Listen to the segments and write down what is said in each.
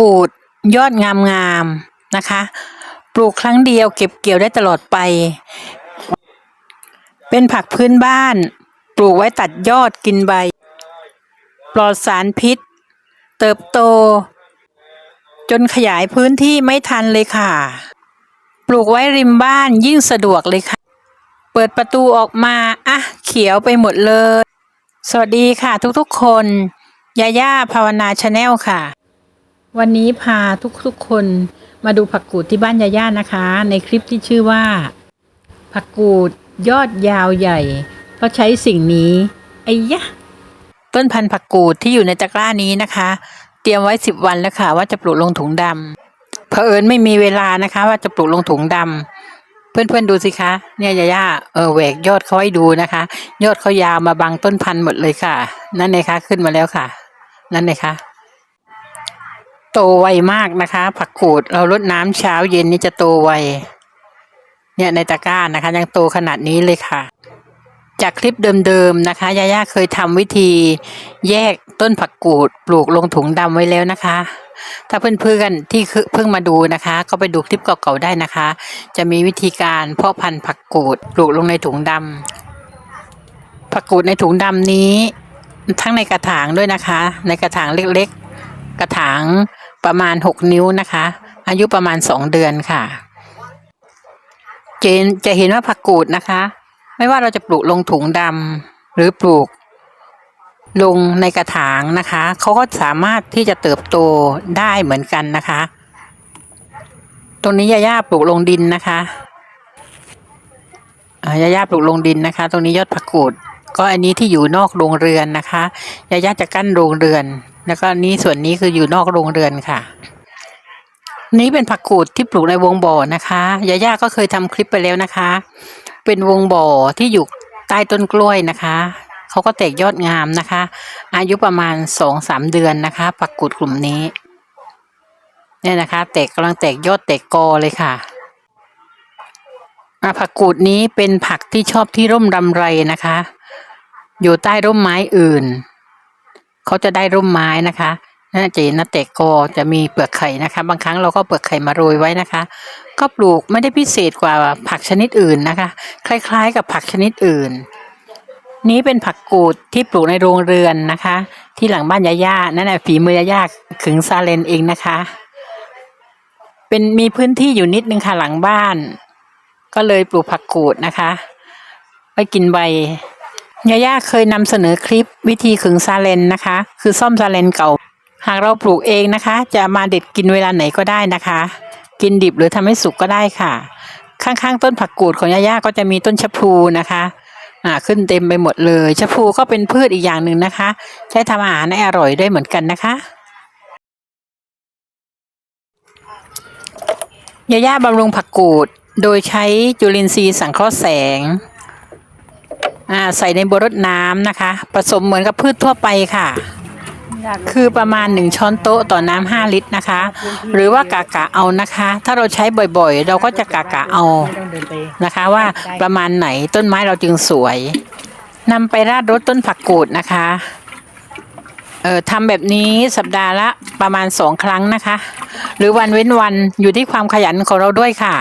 กูดยอดงามๆนะคะ ปลูกครั้งเดียวเก็บเกี่ยวได้ตลอดไป เป็นผักพื้นบ้าน ปลูกไว้ตัดยอดกินใบ ปลอดสารพิษ เติบโต จนขยายพื้นที่ไม่ทันเลยค่ะ ปลูกไว้ริมบ้านยิ่งสะดวกเลยค่ะ เปิดประตูออกมา อะ เขียวไปหมดเลย สวัสดีค่ะทุกๆคนยาย่าภาวนาชาแนลค่ะ วันนี้พาทุกๆคนมาดูผักกูดที่บ้านยาย่านะคะ ในคลิปที่ชื่อว่า ผักกูดยอดยาวใหญ่ เพราะใช้สิ่งนี้ไอ้ยะ ต้นพันธุ์ผักกูดที่อยู่ในตะกร้านี้นะคะ เตรียมไว้สิบวันแล้วค่ะ ว่าจะปลูกลงถุงดำเผอิญไม่มีเวลานะคะ ว่าจะปลูกลงถุงดำเพื่อนๆดูสิคะ เนี่ยยาย่าเออแหวกยอดเขาให้ดูนะคะ ยอดเขายาวมาบังต้นพันธุ์หมดเลยค่ะ นั่นเลยคะขึ้นมาแล้วค่ะ นั่นเลยค่ะ โตไวมากนะคะ ผักกูดเรารดน้ำเช้าเย็นนี่จะโตไว เนี่ยในตะกร้านะคะ ยังโตขนาดนี้เลยค่ะ จากคลิปเดิมๆนะคะยาย่าเคยทำวิธี แยกต้นผักกูดปลูกลงถุงดำไว้แล้วนะคะ ถ้าเพื่อนๆที่เพิ่งมาดูนะคะ ก็ไปดูคลิปเก่าๆได้นะคะ จะมีวิธีการเพาะพันธุ์ผักกูดปลูกลงในถุงดำผักกูดในถุงดำนี้ทั้งในกระถางด้วยนะคะ ในกระถางเล็กๆ กระถาง ประมาณหกนิ้วนะคะ อายุประมาณสองเดือนค่ะ เจนจะเห็นว่าผักกูดนะคะ ไม่ว่าเราจะปลูกลงถุงดำหรือปลูกลงในกระถางนะคะเขาก็สามารถที่จะเติบโตได้เหมือนกันนะคะ ตรงนี้ยาย่าปลูกลงดินนะคะยาย่าปลูกลงดินนะคะ ตรงนี้ยอดผักกูด ก็อันนี้ที่อยู่นอกโรงเรือนนะคะยาย่าจะกั้นโรงเรือน แล้วก็นี้ส่วนนี้คืออยู่นอกโรงเรือนค่ะ นี้เป็นผักกูดที่ปลูกในวงบ่อนะคะยาย่าก็เคยทำคลิปไปแล้วนะคะ เป็นวงบ่อที่อยู่ใต้ต้นกล้วยนะคะเขาก็แตกยอดงามนะคะ อายุประมาณสองสามเดือนนะคะผักกูดกลุ่มนี้เนี่ยนะคะ แตกกำลังแตกยอดแตกกอเลยค่ะอะผักกูดนี้เป็นผักที่ชอบที่ร่มรำไรนะคะ อยู่ใต้ร่มไม้อื่น เขาจะได้ร่มไม้นะคะน่าจะนนะแตกกจะมีเปลือกไข่นะคะ บางครั้งเราก็เปลือกไข่มาโรยไว้นะคะ ก็ปลูกไม่ได้พิเศษกว่าผักชนิดอื่นนะคะ คล้ายๆ กับผักชนิดอื่น นี้เป็นผักกูดที่ปลูกในโรงเรือนนะคะ ที่หลังบ้านยาย่านั่นแหละฝีมือยาย่าขึงซาเลนเองนะคะ เป็นมีพื้นที่อยู่นิดนึงค่ะหลังบ้าน ก็เลยปลูกผักกูดนะคะไว้กินใบ ยาย่าเคยนำเสนอคลิปวิธีขึงซาเลนนะคะ คือซ่อมซาเลนเก่า หากเราปลูกเองนะคะ จะมาเด็ดกินเวลาไหนก็ได้นะคะ กินดิบหรือทำให้สุกก็ได้ค่ะ ข้างๆ ต้นผักกูดของยาย่าก็จะมีต้นชะพลูนะคะอ่าขึ้นเต็มไปหมดเลยชะพลูก็เป็นพืชอีกอย่างหนึ่งนะคะ ใช้ทำอาหารให้อร่อยได้เหมือนกันนะคะยาย่าบำรุงผักกูดโดยใช้จุลินทรีย์สังเคราะห์แสง อ่าใส่ในบัวรดน้ำนะคะ ผสมเหมือนกับพืชทั่วไปค่ะ คือประมาณหนึ่งช้อนโต๊ะต่อน้ำห้าลิตรนะคะ หรือว่ากะกะเอานะคะ ถ้าเราใช้บ่อยๆ เราก็จะกะกะเอานไปนะคะ ว่าประมาณไหนต้นไม้เราจึงสวยนำไปราดรดต้นผักกูดนะคะเอ่อทำแบบนี้สัปดาห์ละประมาณสองครั้งนะคะ หรือวันเว้นวันอยู่ที่ความขยันของเราด้วยค่ะ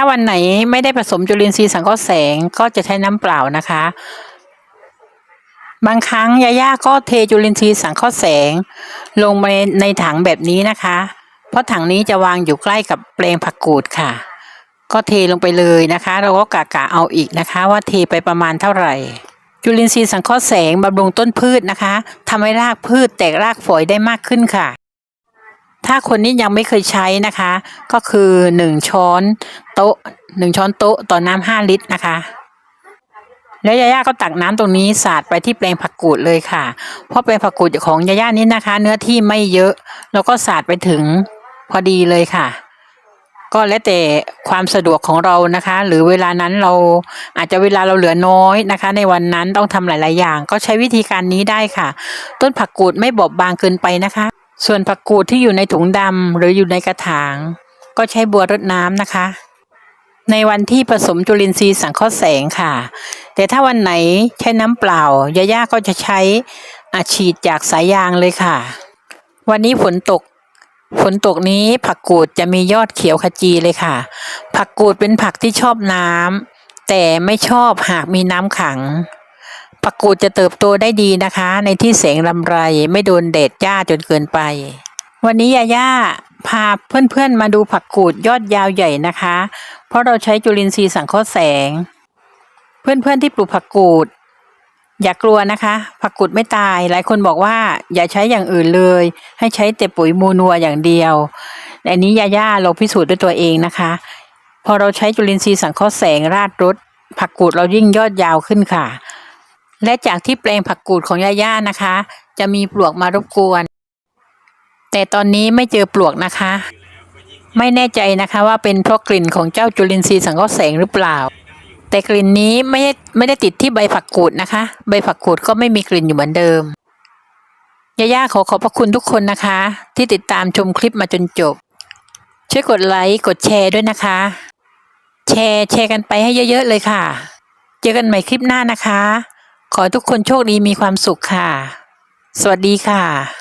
ถ้าวันไหนไม่ได้ผสมจุลินทรีย์สังเคราะห์แสงก็จะใช้น้ำเปล่านะคะ บางครั้งยาย่าก็เทจุลินทรีย์สังเคราะห์แสง ลงไปในถังแบบนี้นะคะ เพราะถังนี้จะวางอยู่ใกล้กับแปลงผักกูดค่ะ ก็เทลงไปเลยนะคะ เราก็กะกะเอาอีกนะคะ ว่าเทไปประมาณเท่าไหร่จุลินทรีย์สังเคราะห์แสงบำรุงต้นพืชนะคะทำให้รากพืชแตกรากฝอยได้มากขึ้นค่ะ ถ้าคนนี้ยังไม่เคยใช้นะคะ ก็คือหนึ่งช้อน โต๊ะหนึ่งช้อนโต๊ะต่อน้ำห้าลิตรนะคะ แล้วยาย่าก็ตักน้ำตรงนี้สาดไปที่แปลงผักกูดเลยค่ะ เพราะแปลงผักกูดของยาย่านี้นะคะ เนื้อที่ไม่เยอะ แล้วก็สาดไปถึงพอดีเลยค่ะ ก็แล้วแต่ความสะดวกของเรานะคะ หรือเวลานั้นเราอาจจะเวลาเราเหลือน้อยนะคะ ในวันนั้นต้องทำหลาย ๆ อย่าง ก็ใช้วิธีการนี้ได้ค่ะ ต้นผักกูดไม่บอบบางเกินไปนะคะ ส่วนผักกูดที่อยู่ในถุงดำหรืออยู่ในกระถาง ก็ใช้บัวรดน้ำนะคะ ในวันที่ผสมจุลินทรีย์สังเคราะห์แสงค่ะ แต่ถ้าวันไหนใช้น้ำเปล่ายาย่าก็จะใช้อาฉีดจากสายยางเลยค่ะ วันนี้ฝนตกฝนตกนี้ผักกูดจะมียอดเขียวขจีเลยค่ะ ผักกูดเป็นผักที่ชอบน้ำแต่ไม่ชอบหากมีน้ำขัง ผักกูดจะเติบโตได้ดีนะคะ ในที่แสงลำไรไม่โดนแดดจ้าจนเกินไป วันนี้ยาย่า พาเพื่อนๆมาดูผักกูดยอดยาวใหญ่นะคะ เพราะเราใช้จุลินทรีย์สังเคราะห์แสง เพื่อนๆที่ปลูกผักกูด อย่ากลัวนะคะ ผักกูดไม่ตาย หลายคนบอกว่าอย่าใช้อย่างอื่นเลย ให้ใช้แต่ปุ๋ยมูนัวอย่างเดียวแต่อันนี้ยาย่าเราพิสูจน์ด้วยตัวเองนะคะ พอเราใช้จุลินทรีย์สังเคราะห์แสงราดรถผักกูดเรายิ่งยอดยาวขึ้นค่ะ และจากที่แปลงผักกูดของยาย่านะคะ จะมีปลวกมารบกวน แต่ตอนนี้ไม่เจอปลวกนะคะ ไม่แน่ใจนะคะว่าเป็นเพราะกลิ่นของเจ้าจุลินทรีย์สังเคราะห์แสงหรือเปล่า แต่กลิ่นนี้ไม่ได้ไม่ได้ติดที่ใบผักกูดนะคะ ใบผักกูดก็ไม่มีกลิ่นอยู่เหมือนเดิมย่าย่าขอขอบพระคุณทุกคนนะคะ ที่ติดตามชมคลิปมาจนจบ ช่วยกดไลค์กดแชร์ด้วยนะคะ แชร์แชร์กันไปให้เยอะๆเลยค่ะ เจอกันใหม่คลิปหน้านะคะ ขอทุกคนโชคดีมีความสุขค่ะ สวัสดีค่ะ